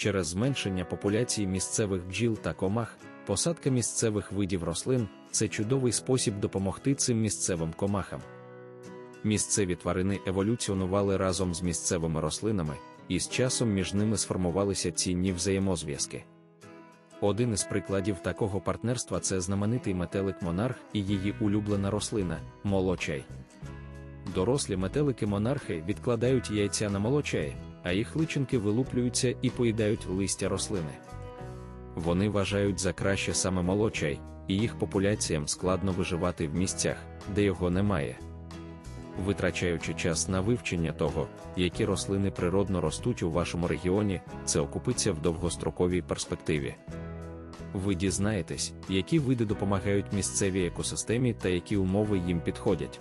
Через зменшення популяції місцевих бджіл та комах, посадка місцевих видів рослин це чудовий спосіб допомогти цим місцевим комахам. Місцеві тварини еволюціонували разом з місцевими рослинами, і з часом між ними сформувалися цінні взаємозв'язки. Один із прикладів такого партнерства це знаменитий метелик монарх і її улюблена рослина молочай. Дорослі метелики-монархи відкладають яйця на молочаї, а їх личинки вилуплюються і поїдають листя рослини. Вони вважають за краще саме молочай, і їх популяціям складно виживати в місцях, де його немає. Витрачаючи час на вивчення того, які рослини природно ростуть у вашому регіоні, це окупиться в довгостроковій перспективі. Ви дізнаєтесь, які види допомагають місцевій екосистемі та які умови їм підходять.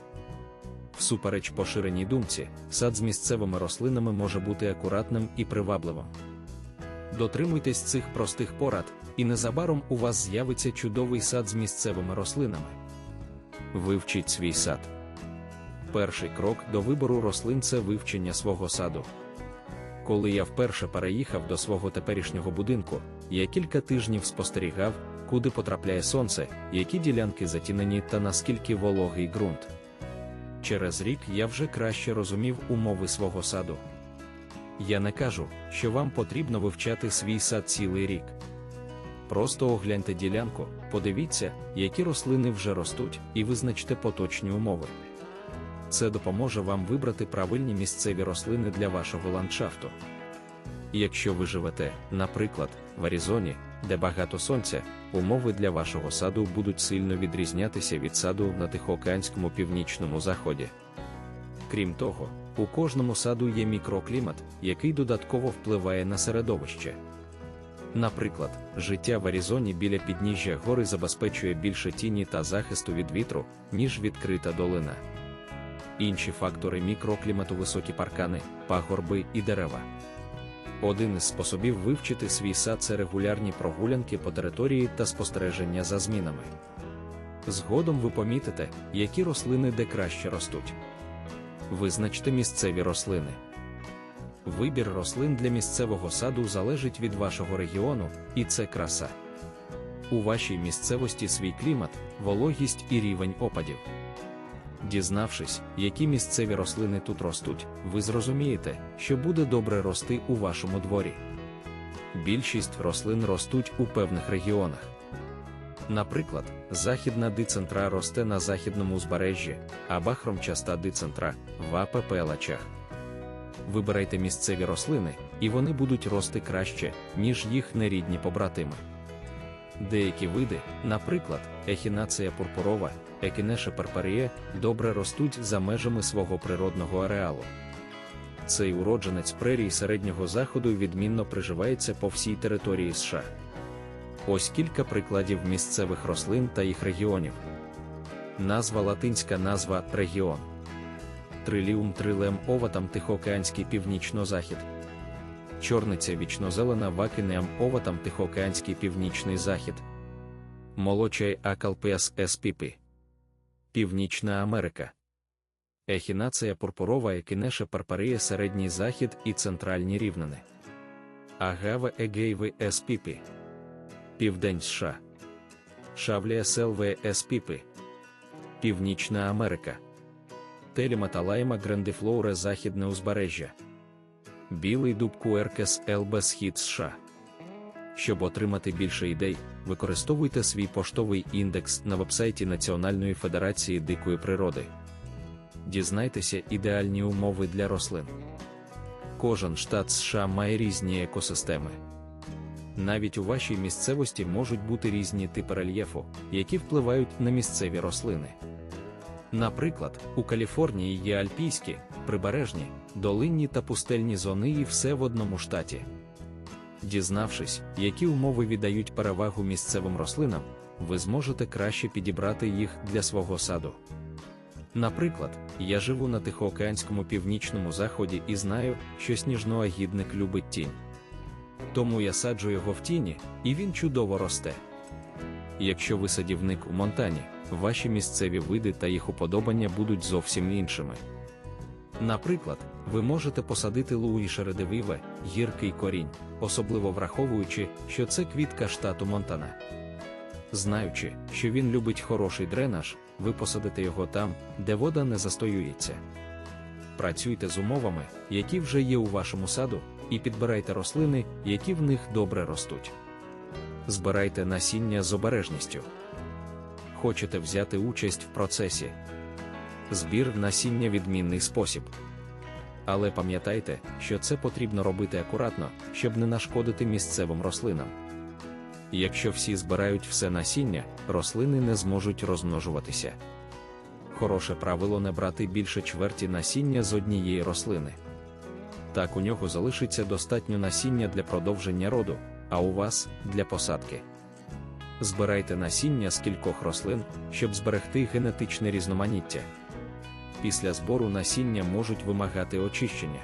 Всупереч поширеній думці, сад з місцевими рослинами може бути акуратним і привабливим. Дотримуйтесь цих простих порад, і незабаром у вас з'явиться чудовий сад з місцевими рослинами. Вивчіть свій сад. Перший крок до вибору рослин це вивчення свого саду. Коли я вперше переїхав до свого теперішнього будинку, я кілька тижнів спостерігав, куди потрапляє сонце, які ділянки затінені та наскільки вологий ґрунт. Через рік я вже краще розумів умови свого саду. Я не кажу, що вам потрібно вивчати свій сад цілий рік. Просто огляньте ділянку, подивіться, які рослини вже ростуть, і визначте поточні умови. Це допоможе вам вибрати правильні місцеві рослини для вашого ландшафту. Якщо ви живете, наприклад, в Аризоні, де багато сонця, умови для вашого саду будуть сильно відрізнятися від саду на Тихоокеанському північному заході. Крім того, у кожному саду є мікроклімат, який додатково впливає на середовище. Наприклад, життя в Аризоні біля підніжжя гори забезпечує більше тіні та захисту від вітру, ніж відкрита долина. Інші фактори мікроклімату високі паркани, пагорби і дерева. Один із способів вивчити свій сад це регулярні прогулянки по території та спостереження за змінами. Згодом ви помітите, які рослини де краще ростуть. Визначте місцеві рослини. Вибір рослин для місцевого саду залежить від вашого регіону, і це краса. У вашій місцевості свій клімат, вологість і рівень опадів. Дізнавшись, які місцеві рослини тут ростуть, ви зрозумієте, що буде добре рости у вашому дворі. Більшість рослин ростуть у певних регіонах. Наприклад, західна дицентра росте на західному узбережжі, а бахромчаста дицентра в АППЛачах. Вибирайте місцеві рослини, і вони будуть рости краще, ніж їх нерідні побратими. Деякі види, наприклад, ехінація пурпурова, екінеша перпарія, добре ростуть за межами свого природного ареалу. Цей уродженець прерій середнього заходу відмінно приживається по всій території США. Ось кілька прикладів місцевих рослин та їх регіонів. Назва латинська назва регіон. Триліум трилем оватам Тихоокеанський північно-захід. Чорниця вічнозелена вакинеам оватам Тихоокеанський північний захід. Молочай акалпес еспіпи. Північна Америка. Ехінація пурпурова екінеша парпарія середній захід і центральні рівнини. Агава егейви еспіпи. Південь США. Шавлія селве еспіпи. Північна Америка. Теліматалайма грандифлоуре Західне узбережжя. Білий дуб Куеркес ЛБ Схід США. Щоб отримати більше ідей, використовуйте свій поштовий індекс на вебсайті Національної Федерації дикої природи. Дізнайтеся ідеальні умови для рослин. Кожен штат США має різні екосистеми. Навіть у вашій місцевості можуть бути різні типи рельєфу, які впливають на місцеві рослини. Наприклад, у Каліфорнії є альпійські, прибережні, долинні та пустельні зони і все в одному штаті. Дізнавшись, які умови віддають перевагу місцевим рослинам, ви зможете краще підібрати їх для свого саду. Наприклад, я живу на Тихоокеанському північному заході і знаю, що сніжноагідник любить тінь. Тому я саджу його в тіні, і він чудово росте. Якщо ви садівник у Монтані, ваші місцеві види та їх уподобання будуть зовсім іншими. Наприклад, Ви можете посадити Луїша Віве, гіркий корінь, особливо враховуючи, що це квітка штату Монтана. Знаючи, що він любить хороший дренаж, ви посадите його там, де вода не застоюється. Працюйте з умовами, які вже є у вашому саду, і підбирайте рослини, які в них добре ростуть. Збирайте насіння з обережністю. Хочете взяти участь в процесі. Збір насіння відмінний спосіб. Але пам'ятайте, що це потрібно робити акуратно, щоб не нашкодити місцевим рослинам. Якщо всі збирають все насіння, рослини не зможуть розмножуватися. Хороше правило не брати більше чверті насіння з однієї рослини. Так у нього залишиться достатньо насіння для продовження роду, а у вас для посадки. Збирайте насіння з кількох рослин, щоб зберегти генетичне різноманіття. Після збору насіння можуть вимагати очищення.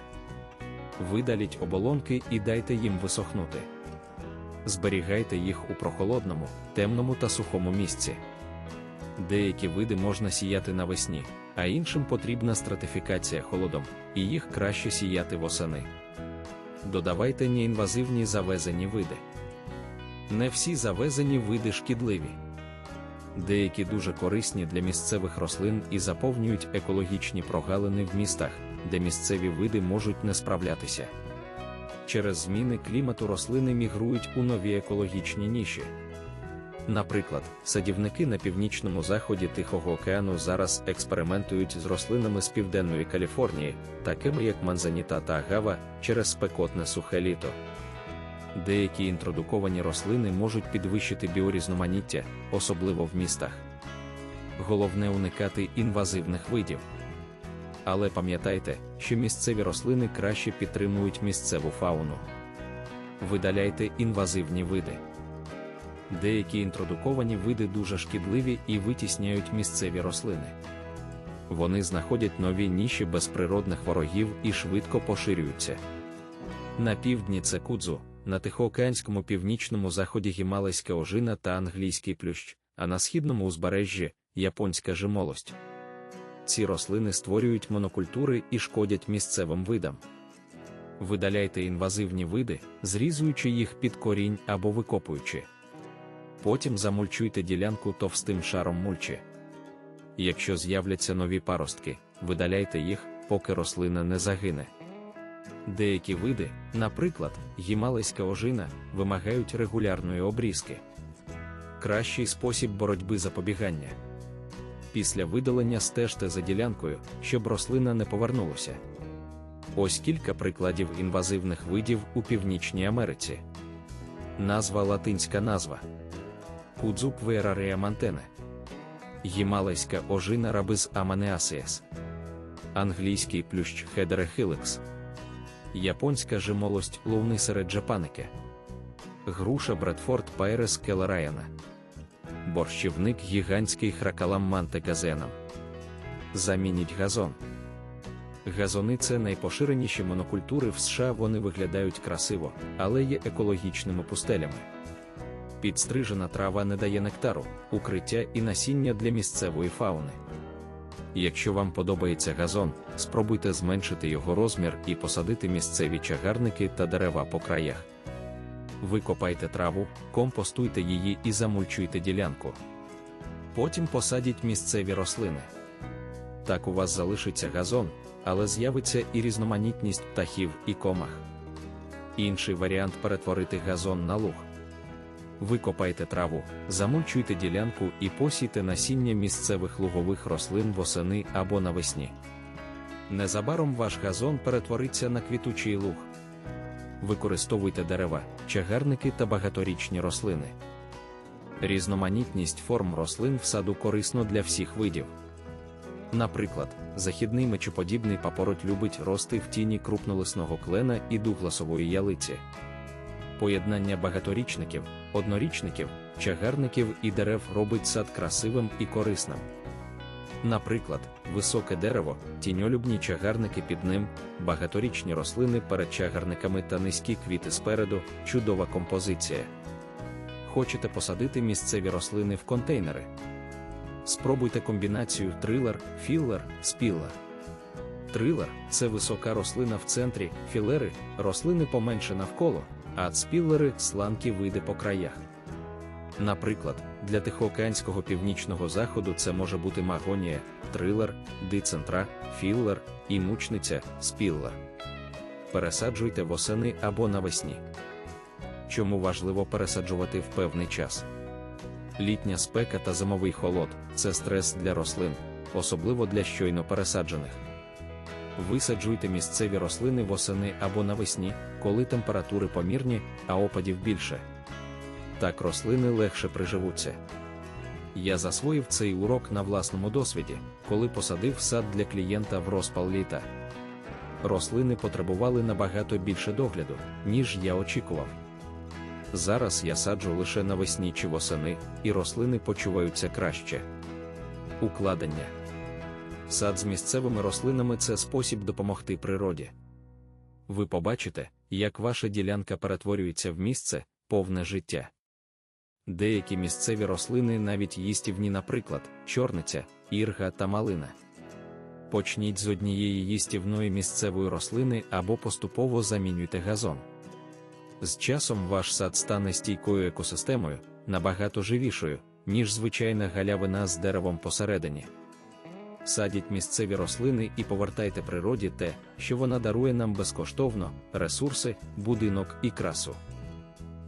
Видаліть оболонки і дайте їм висохнути. Зберігайте їх у прохолодному, темному та сухому місці. Деякі види можна сіяти навесні, а іншим потрібна стратифікація холодом, і їх краще сіяти восени. Додавайте неінвазивні завезені види. Не всі завезені види шкідливі. Деякі дуже корисні для місцевих рослин і заповнюють екологічні прогалини в містах, де місцеві види можуть не справлятися. Через зміни клімату рослини мігрують у нові екологічні ніші. Наприклад, садівники на північному заході Тихого океану зараз експериментують з рослинами з південної Каліфорнії, такими як манзаніта та агава, через спекотне сухе літо. Деякі інтродуковані рослини можуть підвищити біорізноманіття, особливо в містах. Головне уникати інвазивних видів. Але пам'ятайте, що місцеві рослини краще підтримують місцеву фауну. Видаляйте інвазивні види. Деякі інтродуковані види дуже шкідливі і витісняють місцеві рослини. Вони знаходять нові ніші без природних ворогів і швидко поширюються. На півдні це кудзу, на Тихоокеанському північному заході гімалайська ожина та англійський плющ, а на східному узбережжі японська жимолость. Ці рослини створюють монокультури і шкодять місцевим видам. Видаляйте інвазивні види, зрізуючи їх під корінь або викопуючи. Потім замульчуйте ділянку товстим шаром мульчі. Якщо з'являться нові паростки, видаляйте їх, поки рослина не загине. Деякі види, наприклад, гімалайська ожина, вимагають регулярної обрізки. Кращий спосіб боротьби запобігання. Після видалення стежте за ділянкою, щоб рослина не повернулася. Ось кілька прикладів інвазивних видів у Північній Америці. Назва латинська назва Кудзуп Верарія Мантене. Гімалайська ожина рабиз Аманеасіес. Англійський плющ Хедере Хилекс. Японська жимолость Ловнисере Джапанике. Груша Бредфорд Пайрес Келераяна. Борщівник гігантський хракалам Манте Газеном. Замініть газон. Газони це найпоширеніші монокультури в США. Вони виглядають красиво, але є екологічними пустелями. Підстрижена трава не дає нектару, укриття і насіння для місцевої фауни. Якщо вам подобається газон, спробуйте зменшити його розмір і посадити місцеві чагарники та дерева по краях. Викопайте траву, компостуйте її і замульчуйте ділянку. Потім посадіть місцеві рослини. Так у вас залишиться газон, але з'явиться і різноманітність птахів і комах. Інший варіант перетворити газон на луг. Викопайте траву, замульчуйте ділянку і посійте насіння місцевих лугових рослин восени або навесні. Незабаром ваш газон перетвориться на квітучий луг. Використовуйте дерева, чагарники та багаторічні рослини. Різноманітність форм рослин в саду корисно для всіх видів. Наприклад, західний мечоподібний папороть любить рости в тіні крупнолисного клена і дугласової ялиці. Поєднання багаторічників, однорічників, чагарників і дерев робить сад красивим і корисним. Наприклад, високе дерево, тіньолюбні чагарники під ним, багаторічні рослини перед чагарниками та низькі квіти спереду чудова композиція. Хочете посадити місцеві рослини в контейнери? Спробуйте комбінацію трилер, філлер, спіллер. Трилер це висока рослина в центрі, філери, рослини поменше навколо, а спіллери сланкі види по краях. Наприклад, для Тихоокеанського північного заходу це може бути магонія, трилер, дицентра, філлер і мучниця, спіллер. Пересаджуйте восени або навесні. Чому важливо пересаджувати в певний час? Літня спека та зимовий холод це стрес для рослин, особливо для щойно пересаджених. Висаджуйте місцеві рослини восени або навесні, коли температури помірні, а опадів більше. Так рослини легше приживуться. Я засвоїв цей урок на власному досвіді, коли посадив сад для клієнта в розпал літа. Рослини потребували набагато більше догляду, ніж я очікував. Зараз я саджу лише навесні чи восени, і рослини почуваються краще. Укладення Сад з місцевими рослинами це спосіб допомогти природі. Ви побачите, як ваша ділянка перетворюється в місце, повне життя. Деякі місцеві рослини навіть їстівні, наприклад, чорниця, ірга та малина. Почніть з однієї їстівної місцевої рослини або поступово замінюйте газон. З часом ваш сад стане стійкою екосистемою, набагато живішою, ніж звичайна галявина з деревом посередині. Садіть місцеві рослини і повертайте природі те, що вона дарує нам безкоштовно, ресурси, будинок і красу.